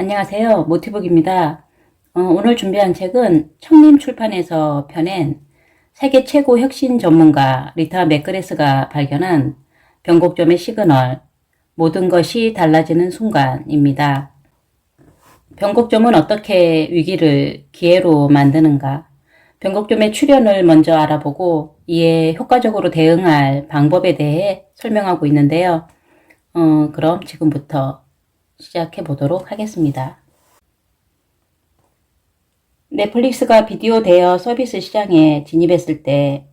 안녕하세요. 모티북입니다. 어, 오늘 준비한 책은 청림 출판에서 펴낸 세계 최고 혁신 전문가 리타 맥그레스가 발견한 변곡점의 시그널 모든 것이 달라지는 순간입니다. 변곡점은 어떻게 위기를 기회로 만드는가? 변곡점의 출현을 먼저 알아보고 이에 효과적으로 대응할 방법에 대해 설명하고 있는데요. 어, 그럼 지금부터 시작해 보도록 하겠습니다. 넷플릭스가 비디오 대여 서비스 시장에 진입했을 때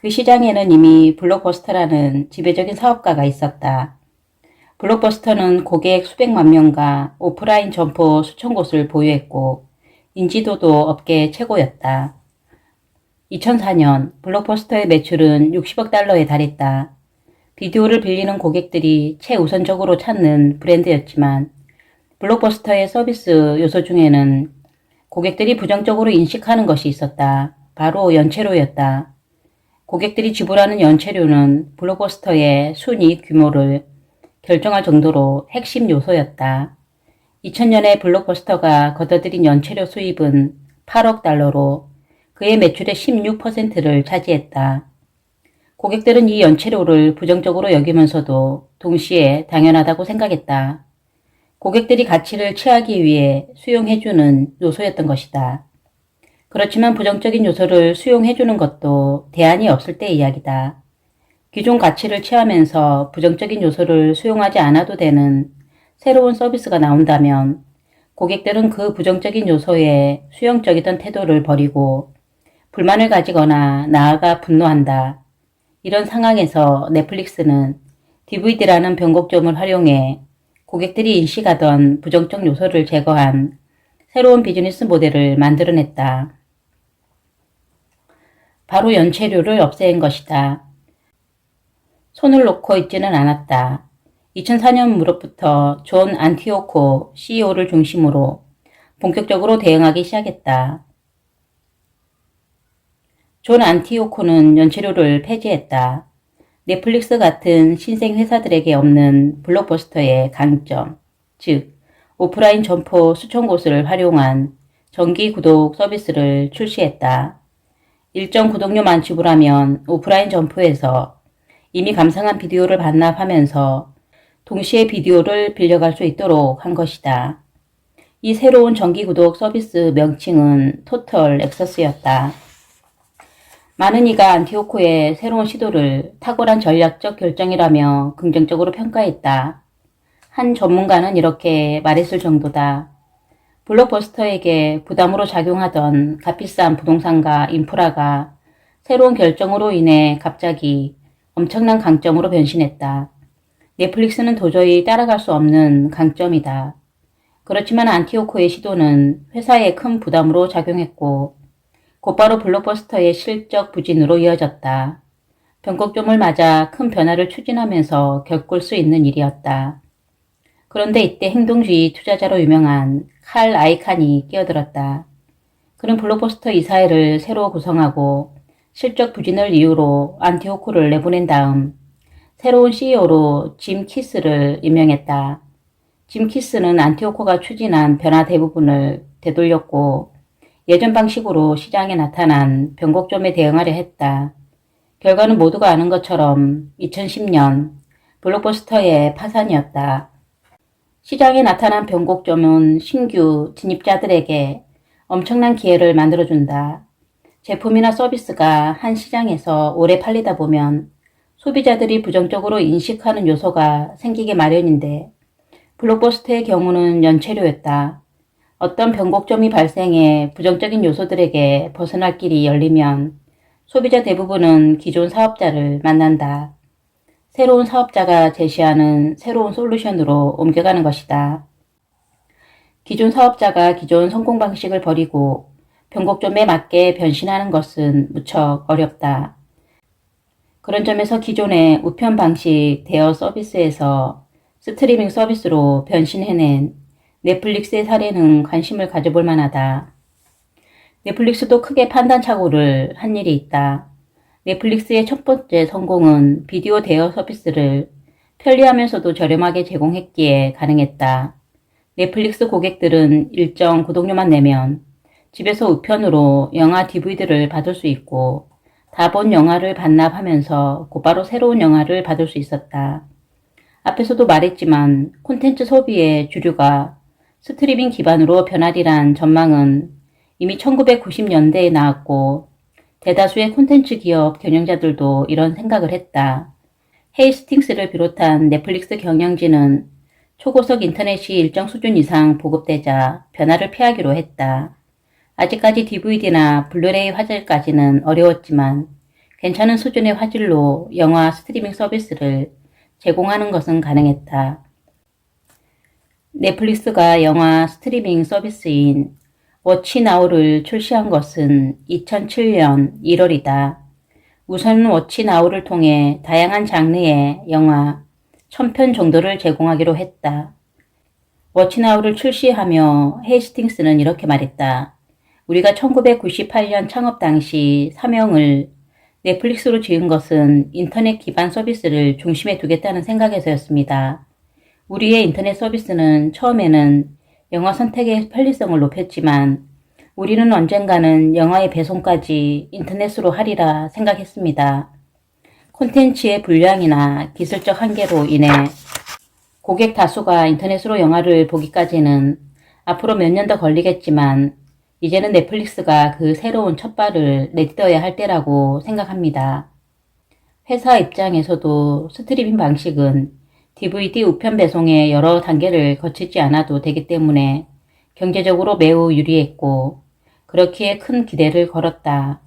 그 시장에는 이미 블록버스터라는 지배적인 사업가가 있었다. 블록버스터는 고객 수백만 명과 오프라인 점포 수천 곳을 보유했고 인지도도 업계 최고였다. 2004년 블록버스터의 매출은 60억 달러에 달했다. 비디오를 빌리는 고객들이 최우선적으로 찾는 브랜드였지만 블록버스터의 서비스 요소 중에는 고객들이 부정적으로 인식하는 것이 있었다. 바로 연체료였다. 고객들이 지불하는 연체료는 블록버스터의 순이익 규모를 결정할 정도로 핵심 요소였다. 2000년에 블록버스터가 걷어들인 연체료 수입은 8억 달러로 그의 매출의 16%를 차지했다. 고객들은 이 연체료를 부정적으로 여기면서도 동시에 당연하다고 생각했다. 고객들이 가치를 취하기 위해 수용해주는 요소였던 것이다. 그렇지만 부정적인 요소를 수용해주는 것도 대안이 없을 때의 이야기다. 기존 가치를 취하면서 부정적인 요소를 수용하지 않아도 되는 새로운 서비스가 나온다면 고객들은 그 부정적인 요소에 수용적이던 태도를 버리고 불만을 가지거나 나아가 분노한다. 이런 상황에서 넷플릭스는 DVD라는 변곡점을 활용해 고객들이 인식하던 부정적 요소를 제거한 새로운 비즈니스 모델을 만들어냈다. 바로 연체료를 없앤 것이다. 손을 놓고 있지는 않았다. 2004년 무렵부터 존 안티오코 CEO를 중심으로 본격적으로 대응하기 시작했다. 존 안티오코는 연체료를 폐지했다. 넷플릭스 같은 신생 회사들에게 없는 블록버스터의 강점, 즉 오프라인 점포 수천 곳을 활용한 정기 구독 서비스를 출시했다. 일정 구독료만 지불하면 오프라인 점포에서 이미 감상한 비디오를 반납하면서 동시에 비디오를 빌려갈 수 있도록 한 것이다. 이 새로운 정기 구독 서비스 명칭은 토털 엑서스였다. 많은 이가 안티오코의 새로운 시도를 탁월한 전략적 결정이라며 긍정적으로 평가했다. 한 전문가는 이렇게 말했을 정도다. 블록버스터에게 부담으로 작용하던 값비싼 부동산과 인프라가 새로운 결정으로 인해 갑자기 엄청난 강점으로 변신했다. 넷플릭스는 도저히 따라갈 수 없는 강점이다. 그렇지만 안티오코의 시도는 회사에 큰 부담으로 작용했고 곧바로 블록버스터의 실적 부진으로 이어졌다. 변곡점을 맞아 큰 변화를 추진하면서 겪을 수 있는 일이었다. 그런데 이때 행동주의 투자자로 유명한 칼 아이칸이 끼어들었다. 그는 블록버스터 이사회를 새로 구성하고 실적 부진을 이유로 안티오코를 내보낸 다음 새로운 CEO로 짐 키스를 임명했다. 짐 키스는 안티오코가 추진한 변화 대부분을 되돌렸고 예전 방식으로 시장에 나타난 변곡점에 대응하려 했다. 결과는 모두가 아는 것처럼 2010년 블록버스터의 파산이었다. 시장에 나타난 변곡점은 신규 진입자들에게 엄청난 기회를 만들어준다. 제품이나 서비스가 한 시장에서 오래 팔리다 보면 소비자들이 부정적으로 인식하는 요소가 생기게 마련인데 블록버스터의 경우는 연체료였다. 어떤 변곡점이 발생해 부정적인 요소들에게 벗어날 길이 열리면 소비자 대부분은 기존 사업자를 만난다. 새로운 사업자가 제시하는 새로운 솔루션으로 옮겨가는 것이다. 기존 사업자가 기존 성공 방식을 버리고 변곡점에 맞게 변신하는 것은 무척 어렵다. 그런 점에서 기존의 우편 방식 대여 서비스에서 스트리밍 서비스로 변신해낸 넷플릭스의 사례는 관심을 가져볼 만하다. 넷플릭스도 크게 판단착오를 한 일이 있다. 넷플릭스의 첫 번째 성공은 비디오 대여 서비스를 편리하면서도 저렴하게 제공했기에 가능했다. 넷플릭스 고객들은 일정 구독료만 내면 집에서 우편으로 영화 DVD를 받을 수 있고 다 본 영화를 반납하면서 곧바로 새로운 영화를 받을 수 있었다. 앞에서도 말했지만 콘텐츠 소비의 주류가 스트리밍 기반으로 변하리란 전망은 이미 1990년대에 나왔고 대다수의 콘텐츠 기업 경영자들도 이런 생각을 했다. 헤이스팅스를 비롯한 넷플릭스 경영진은 초고속 인터넷이 일정 수준 이상 보급되자 변화를 피하기로 했다. 아직까지 DVD나 블루레이 화질까지는 어려웠지만 괜찮은 수준의 화질로 영화 스트리밍 서비스를 제공하는 것은 가능했다. 넷플릭스가 영화 스트리밍 서비스인 워치나우를 출시한 것은 2007년 1월이다. 우선 워치나우를 통해 다양한 장르의 영화 1000편 정도를 제공하기로 했다. 워치나우를 출시하며 헤이스팅스는 이렇게 말했다. 우리가 1998년 창업 당시 사명을 넷플릭스로 지은 것은 인터넷 기반 서비스를 중심에 두겠다는 생각에서였습니다. 우리의 인터넷 서비스는 처음에는 영화 선택의 편리성을 높였지만 우리는 언젠가는 영화의 배송까지 인터넷으로 하리라 생각했습니다. 콘텐츠의 분량이나 기술적 한계로 인해 고객 다수가 인터넷으로 영화를 보기까지는 앞으로 몇 년 더 걸리겠지만 이제는 넷플릭스가 그 새로운 첫발을 내딛어야 할 때라고 생각합니다. 회사 입장에서도 스트리밍 방식은 DVD 우편 배송의 여러 단계를 거치지 않아도 되기 때문에 경제적으로 매우 유리했고 그렇기에 큰 기대를 걸었다.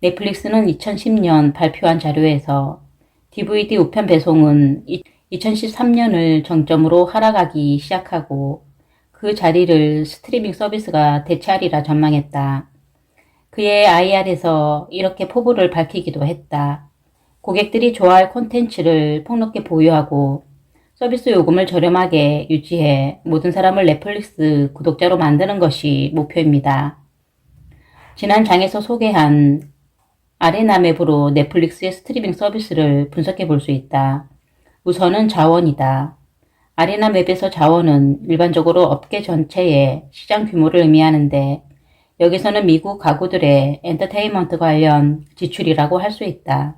넷플릭스는 2010년 발표한 자료에서 DVD 우편 배송은 2013년을 정점으로 하락하기 시작하고 그 자리를 스트리밍 서비스가 대체하리라 전망했다. 그의 IR에서 이렇게 포부를 밝히기도 했다. 고객들이 좋아할 콘텐츠를 폭넓게 보유하고 서비스 요금을 저렴하게 유지해 모든 사람을 넷플릭스 구독자로 만드는 것이 목표입니다. 지난 장에서 소개한 아레나 맵으로 넷플릭스의 스트리밍 서비스를 분석해 볼 수 있다. 우선은 자원이다. 아레나 맵에서 자원은 일반적으로 업계 전체의 시장 규모를 의미하는데 여기서는 미국 가구들의 엔터테인먼트 관련 지출이라고 할 수 있다.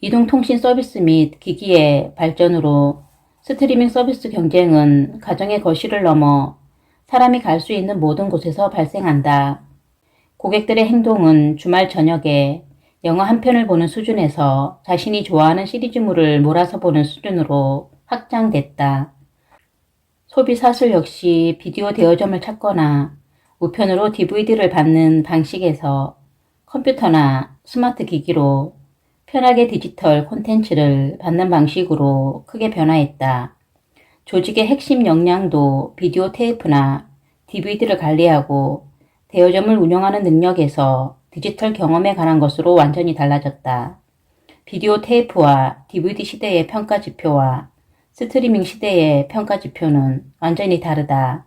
이동통신 서비스 및 기기의 발전으로 스트리밍 서비스 경쟁은 가정의 거실을 넘어 사람이 갈 수 있는 모든 곳에서 발생한다. 고객들의 행동은 주말 저녁에 영화 한 편을 보는 수준에서 자신이 좋아하는 시리즈물을 몰아서 보는 수준으로 확장됐다. 소비 사슬 역시 비디오 대여점을 찾거나 우편으로 DVD를 받는 방식에서 컴퓨터나 스마트 기기로 편하게 디지털 콘텐츠를 받는 방식으로 크게 변화했다. 조직의 핵심 역량도 비디오 테이프나 DVD를 관리하고 대여점을 운영하는 능력에서 디지털 경험에 관한 것으로 완전히 달라졌다. 비디오 테이프와 DVD 시대의 평가 지표와 스트리밍 시대의 평가 지표는 완전히 다르다.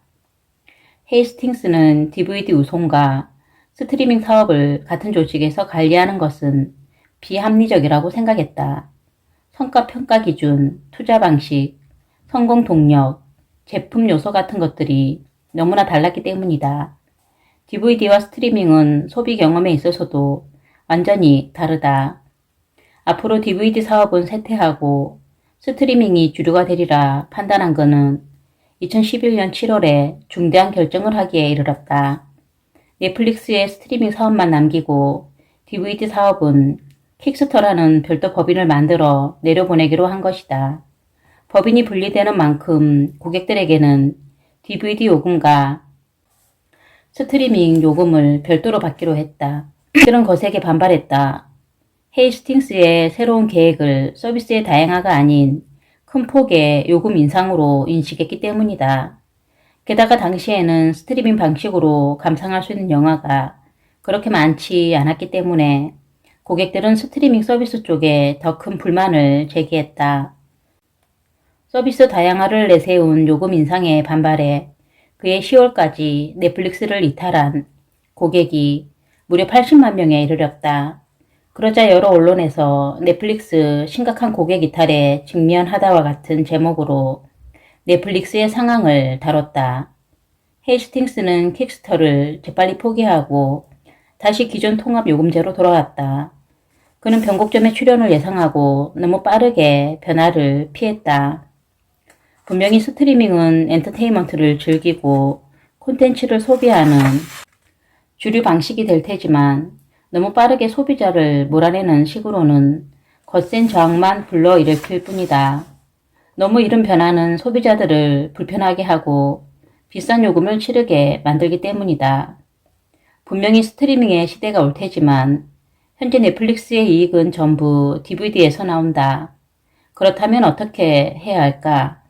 헤이스팅스는 DVD 우송과 스트리밍 사업을 같은 조직에서 관리하는 것은 비합리적이라고 생각했다. 성과 평가 기준, 투자 방식, 성공 동력, 제품 요소 같은 것들이 너무나 달랐기 때문이다. DVD와 스트리밍은 소비 경험에 있어서도 완전히 다르다. 앞으로 DVD 사업은 쇠퇴하고 스트리밍이 주류가 되리라 판단한 것은 2011년 7월에 중대한 결정을 하기에 이르렀다. 넷플릭스의 스트리밍 사업만 남기고 DVD 사업은 킥스터라는 별도 법인을 만들어 내려보내기로 한 것이다. 법인이 분리되는 만큼 고객들에게는 DVD 요금과 스트리밍 요금을 별도로 받기로 했다. 그들은 거세게 반발했다. 헤이스팅스의 새로운 계획을 서비스의 다양화가 아닌 큰 폭의 요금 인상으로 인식했기 때문이다. 게다가 당시에는 스트리밍 방식으로 감상할 수 있는 영화가 그렇게 많지 않았기 때문에 고객들은 스트리밍 서비스 쪽에 더 큰 불만을 제기했다. 서비스 다양화를 내세운 요금 인상에 반발해 그해 10월까지 넷플릭스를 이탈한 고객이 무려 80만 명에 이르렀다. 그러자 여러 언론에서 넷플릭스 심각한 고객 이탈에 직면하다와 같은 제목으로 넷플릭스의 상황을 다뤘다. 헤이스팅스는 킥스터를 재빨리 포기하고 다시 기존 통합 요금제로 돌아왔다. 그는 변곡점의 출연을 예상하고 너무 빠르게 변화를 피했다. 분명히 스트리밍은 엔터테인먼트를 즐기고 콘텐츠를 소비하는 주류 방식이 될 테지만 너무 빠르게 소비자를 몰아내는 식으로는 거센 저항만 불러 일으킬 뿐이다. 너무 이른 변화는 소비자들을 불편하게 하고 비싼 요금을 치르게 만들기 때문이다. 분명히 스트리밍의 시대가 올 테지만 현재 넷플릭스의 이익은 전부 DVD에서 나온다. 그렇다면 어떻게 해야 할까?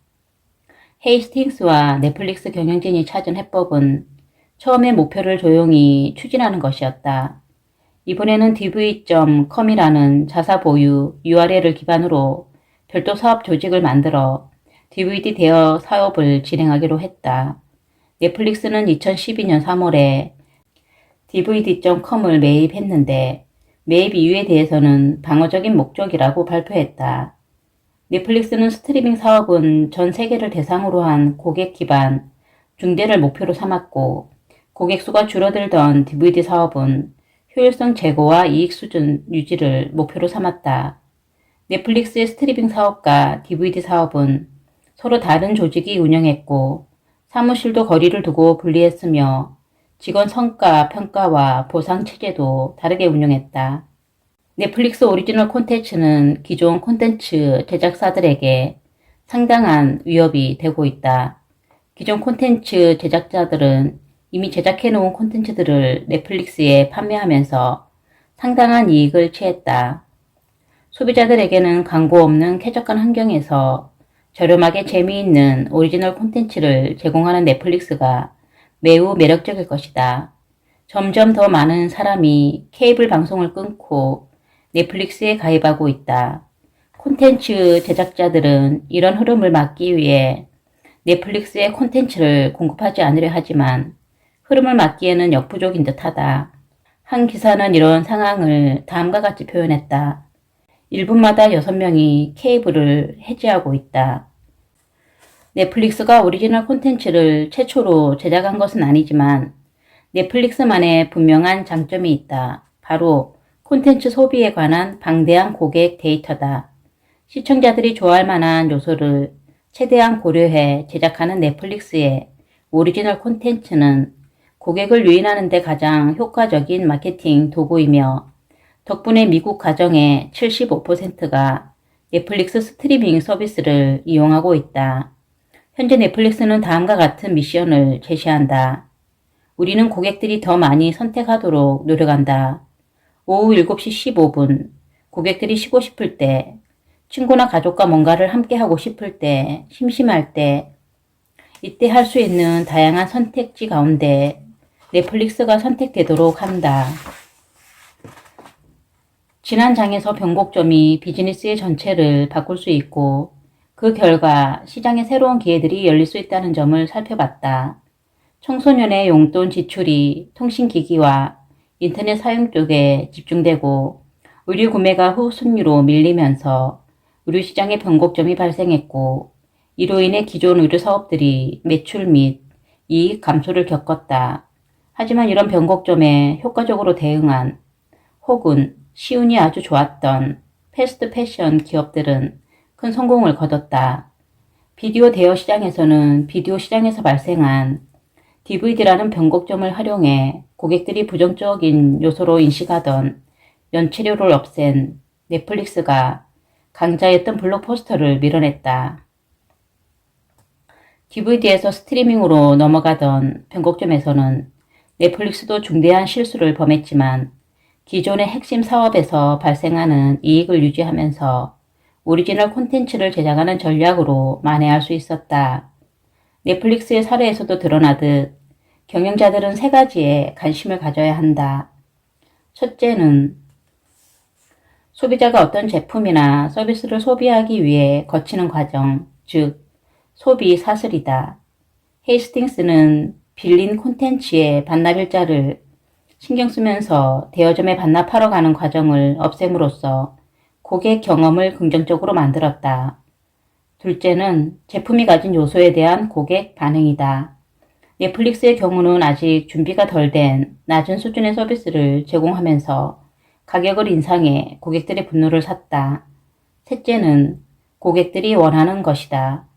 헤이스팅스와 넷플릭스 경영진이 찾은 해법은 처음에 목표를 조용히 추진하는 것이었다. 이번에는 dv.com이라는 자사 보유 URL을 기반으로 별도 사업 조직을 만들어 DVD 대여 사업을 진행하기로 했다. 넷플릭스는 2012년 3월에 dvd.com을 매입했는데 매입 이유에 대해서는 방어적인 목적이라고 발표했다. 넷플릭스는 스트리밍 사업은 전 세계를 대상으로 한 고객 기반 중대를 목표로 삼았고 고객 수가 줄어들던 DVD 사업은 효율성 제고와 이익 수준 유지를 목표로 삼았다. 넷플릭스의 스트리밍 사업과 DVD 사업은 서로 다른 조직이 운영했고 사무실도 거리를 두고 분리했으며 직원 성과 평가와 보상 체제도 다르게 운영했다. 넷플릭스 오리지널 콘텐츠는 기존 콘텐츠 제작사들에게 상당한 위협이 되고 있다. 기존 콘텐츠 제작자들은 이미 제작해놓은 콘텐츠들을 넷플릭스에 판매하면서 상당한 이익을 취했다. 소비자들에게는 광고 없는 쾌적한 환경에서 저렴하게 재미있는 오리지널 콘텐츠를 제공하는 넷플릭스가 매우 매력적일 것이다. 점점 더 많은 사람이 케이블 방송을 끊고 넷플릭스에 가입하고 있다. 콘텐츠 제작자들은 이런 흐름을 막기 위해 넷플릭스에 콘텐츠를 공급하지 않으려 하지만 흐름을 막기에는 역부족인 듯하다. 한 기사는 이런 상황을 다음과 같이 표현했다. 1분마다 6명이 케이블을 해지하고 있다. 넷플릭스가 오리지널 콘텐츠를 최초로 제작한 것은 아니지만 넷플릭스만의 분명한 장점이 있다. 바로 콘텐츠 소비에 관한 방대한 고객 데이터다. 시청자들이 좋아할 만한 요소를 최대한 고려해 제작하는 넷플릭스의 오리지널 콘텐츠는 고객을 유인하는 데 가장 효과적인 마케팅 도구이며 덕분에 미국 가정의 75%가 넷플릭스 스트리밍 서비스를 이용하고 있다. 현재 넷플릭스는 다음과 같은 미션을 제시한다. 우리는 고객들이 더 많이 선택하도록 노력한다. 오후 7시 15분, 고객들이 쉬고 싶을 때, 친구나 가족과 뭔가를 함께 하고 싶을 때, 심심할 때, 이때 할 수 있는 다양한 선택지 가운데 넷플릭스가 선택되도록 한다. 지난 장에서 변곡점이 비즈니스의 전체를 바꿀 수 있고 그 결과 시장에 새로운 기회들이 열릴 수 있다는 점을 살펴봤다. 청소년의 용돈 지출이 통신기기와 인터넷 사용 쪽에 집중되고 의류 구매가 후순위로 밀리면서 의류 시장의 변곡점이 발생했고 이로 인해 기존 의류 사업들이 매출 및 이익 감소를 겪었다. 하지만 이런 변곡점에 효과적으로 대응한 혹은 시운이 아주 좋았던 패스트 패션 기업들은 큰 성공을 거뒀다. 비디오 대여 시장에서는 비디오 시장에서 발생한 DVD라는 변곡점을 활용해 고객들이 부정적인 요소로 인식하던 연체료를 없앤 넷플릭스가 강자였던 블록포스터를 밀어냈다. DVD에서 스트리밍으로 넘어가던 변곡점에서는 넷플릭스도 중대한 실수를 범했지만 기존의 핵심 사업에서 발생하는 이익을 유지하면서 오리지널 콘텐츠를 제작하는 전략으로 만회할 수 있었다. 넷플릭스의 사례에서도 드러나듯 경영자들은 세 가지에 관심을 가져야 한다. 첫째는 소비자가 어떤 제품이나 서비스를 소비하기 위해 거치는 과정, 즉 소비 사슬이다. 헤이스팅스는 빌린 콘텐츠의 반납 일자를 신경 쓰면서 대여점에 반납하러 가는 과정을 없앰으로써 고객 경험을 긍정적으로 만들었다. 둘째는 제품이 가진 요소에 대한 고객 반응이다. 넷플릭스의 경우는 아직 준비가 덜 된 낮은 수준의 서비스를 제공하면서 가격을 인상해 고객들의 분노를 샀다. 셋째는 고객들이 원하는 것이다.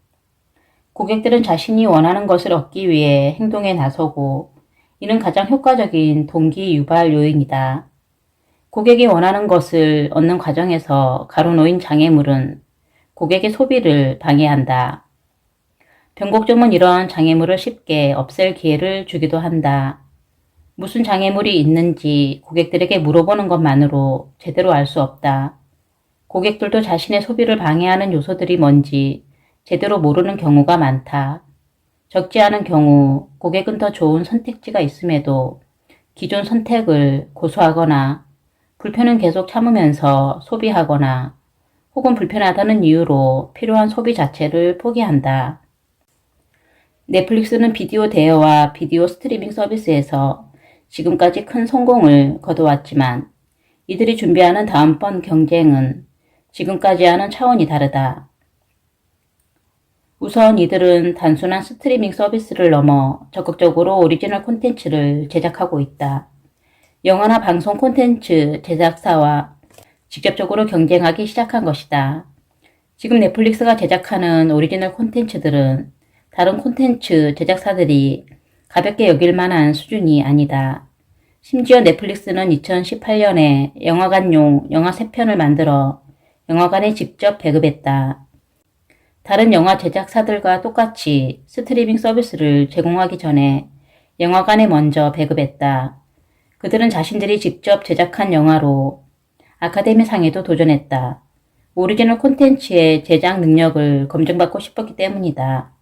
고객들은 자신이 원하는 것을 얻기 위해 행동에 나서고 이는 가장 효과적인 동기 유발 요인이다. 고객이 원하는 것을 얻는 과정에서 가로놓인 장애물은 고객의 소비를 방해한다. 변곡점은 이러한 장애물을 쉽게 없앨 기회를 주기도 한다. 무슨 장애물이 있는지 고객들에게 물어보는 것만으로 제대로 알 수 없다. 고객들도 자신의 소비를 방해하는 요소들이 뭔지 제대로 모르는 경우가 많다. 적지 않은 경우 고객은 더 좋은 선택지가 있음에도 기존 선택을 고수하거나 불편은 계속 참으면서 소비하거나 혹은 불편하다는 이유로 필요한 소비 자체를 포기한다. 넷플릭스는 비디오 대여와 비디오 스트리밍 서비스에서 지금까지 큰 성공을 거둬왔지만 이들이 준비하는 다음번 경쟁은 지금까지와는 차원이 다르다. 우선 이들은 단순한 스트리밍 서비스를 넘어 적극적으로 오리지널 콘텐츠를 제작하고 있다. 영화나 방송 콘텐츠 제작사와 직접적으로 경쟁하기 시작한 것이다. 지금 넷플릭스가 제작하는 오리지널 콘텐츠들은 다른 콘텐츠 제작사들이 가볍게 여길 만한 수준이 아니다. 심지어 넷플릭스는 2018년에 영화관용 영화 3편을 만들어 영화관에 직접 배급했다. 다른 영화 제작사들과 똑같이 스트리밍 서비스를 제공하기 전에 영화관에 먼저 배급했다. 그들은 자신들이 직접 제작한 영화로 아카데미상에도 도전했다. 오리지널 콘텐츠의 제작 능력을 검증받고 싶었기 때문이다.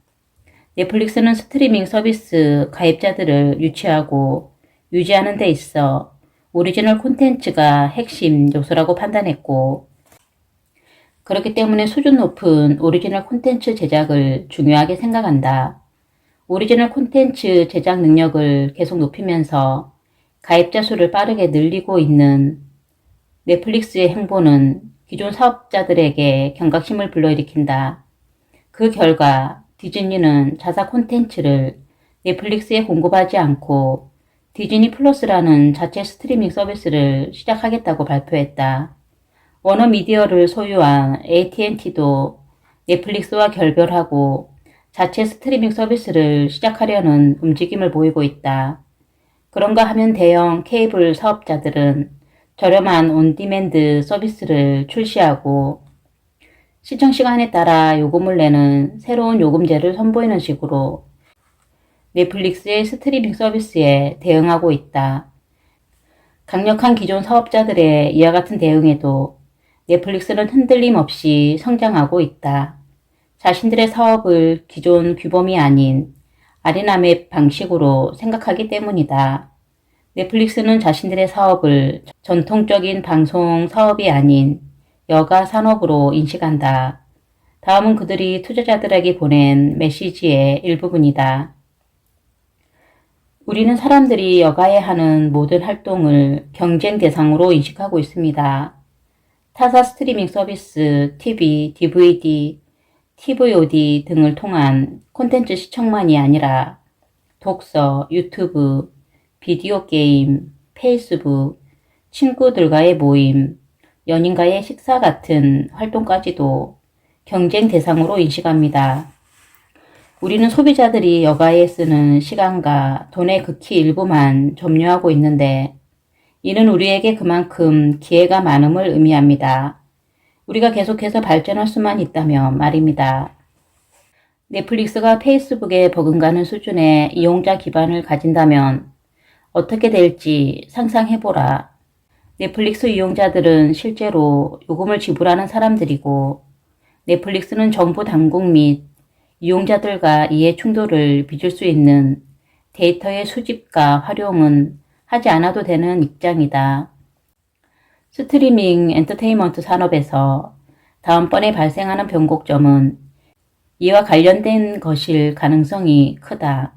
넷플릭스는 스트리밍 서비스 가입자들을 유치하고 유지하는 데 있어 오리지널 콘텐츠가 핵심 요소라고 판단했고, 그렇기 때문에 수준 높은 오리지널 콘텐츠 제작을 중요하게 생각한다. 오리지널 콘텐츠 제작 능력을 계속 높이면서 가입자 수를 빠르게 늘리고 있는 넷플릭스의 행보는 기존 사업자들에게 경각심을 불러일으킨다. 그 결과 디즈니는 자사 콘텐츠를 넷플릭스에 공급하지 않고 디즈니 플러스라는 자체 스트리밍 서비스를 시작하겠다고 발표했다. 워너미디어를 소유한 AT&T도 넷플릭스와 결별하고 자체 스트리밍 서비스를 시작하려는 움직임을 보이고 있다. 그런가 하면 대형 케이블 사업자들은 저렴한 온디맨드 서비스를 출시하고 시청 시간에 따라 요금을 내는 새로운 요금제를 선보이는 식으로 넷플릭스의 스트리밍 서비스에 대응하고 있다. 강력한 기존 사업자들의 이와 같은 대응에도 넷플릭스는 흔들림 없이 성장하고 있다. 자신들의 사업을 기존 규범이 아닌 아리나맵 방식으로 생각하기 때문이다. 넷플릭스는 자신들의 사업을 전통적인 방송 사업이 아닌 여가 산업으로 인식한다. 다음은 그들이 투자자들에게 보낸 메시지의 일부분이다. 우리는 사람들이 여가에 하는 모든 활동을 경쟁 대상으로 인식하고 있습니다. 타사 스트리밍 서비스, TV, DVD, TVOD 등을 통한 콘텐츠 시청만이 아니라 독서, 유튜브, 비디오 게임, 페이스북, 친구들과의 모임, 연인과의 식사 같은 활동까지도 경쟁 대상으로 인식합니다. 우리는 소비자들이 여가에 쓰는 시간과 돈의 극히 일부만 점유하고 있는데 이는 우리에게 그만큼 기회가 많음을 의미합니다. 우리가 계속해서 발전할 수만 있다면 말입니다. 넷플릭스가 페이스북에 버금가는 수준의 이용자 기반을 가진다면 어떻게 될지 상상해보라. 넷플릭스 이용자들은 실제로 요금을 지불하는 사람들이고 넷플릭스는 정부 당국 및 이용자들과 이해 충돌을 빚을 수 있는 데이터의 수집과 활용은 하지 않아도 되는 입장이다. 스트리밍 엔터테인먼트 산업에서 다음번에 발생하는 변곡점은 이와 관련된 것일 가능성이 크다.